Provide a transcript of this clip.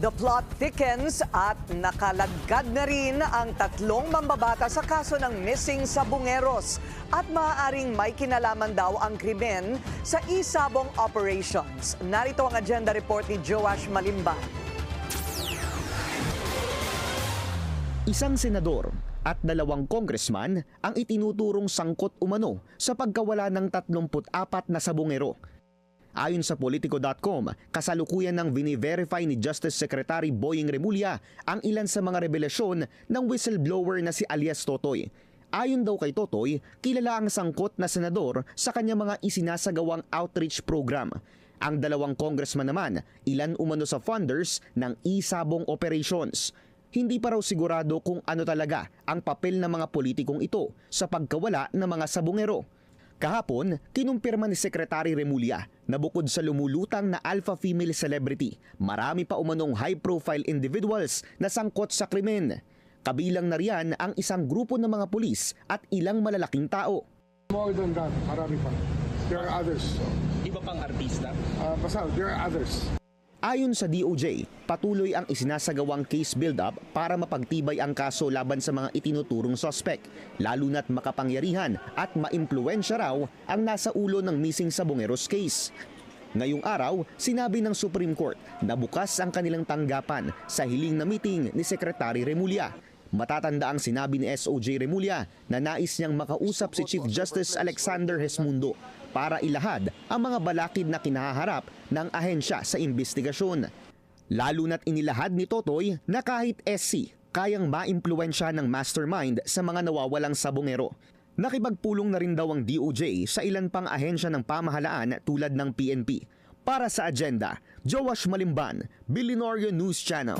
The plot thickens at nakalagad na rin ang tatlong mambabata sa kaso ng missing sa Bungeros at maaaring may kinalaman daw ang krimen sa isabong operations. Narito ang agenda report ni Joash Malimban. Isang senador at dalawang congressman ang itinuturong sangkot umano sa pagkawala ng 34 na sabungero. Ayon sa Politico.com, kasalukuyan ng vini-verify ni Justice Secretary Boying Remulla ang ilan sa mga revelasyon ng whistleblower na si alias Totoy. Ayon daw kay Totoy, kilala ang sangkot na senador sa kanyang mga isinasagawang outreach program. Ang dalawang congressman naman, ilan umano sa funders ng isabong operations. Hindi pa raw sigurado kung ano talaga ang papel ng mga politikong ito sa pagkawala ng mga sabungero. Kahapon, kinumpirma ni Secretary Remulla na bukod sa lumulutang na alpha female celebrity, marami pa umanong high-profile individuals na sangkot sa krimen. Kabilang na riyan ang isang grupo ng mga pulis at ilang malalaking tao. More than that, marami pa. There are others. Iba pang artista. Uh, basta, there are others. Ayon sa DOJ, patuloy ang isinasagawang case build-up para mapagtibay ang kaso laban sa mga itinuturong sospek, lalo na't makapangyarihan at maimpluensya raw ang nasa ulo ng missing sa Bongeros case. Ngayong araw, sinabi ng Supreme Court na bukas ang kanilang tanggapan sa hiling na meeting ni Secretary Remulla. Matatanda ang sinabi ni SOJ Remulla na nais niyang makausap si Chief Justice Alexander Hesmundo para ilahad ang mga balakid na kinaharap ng ahensya sa investigasyon. Lalo na't inilahad ni Totoy na kahit SC, kayang maimpluensya ng mastermind sa mga nawawalang sabongero. Nakipagpulong na rin daw ang DOJ sa ilan pang ahensya ng pamahalaan tulad ng PNP. Para sa agenda, Joash Malimban, Billionaire News Channel.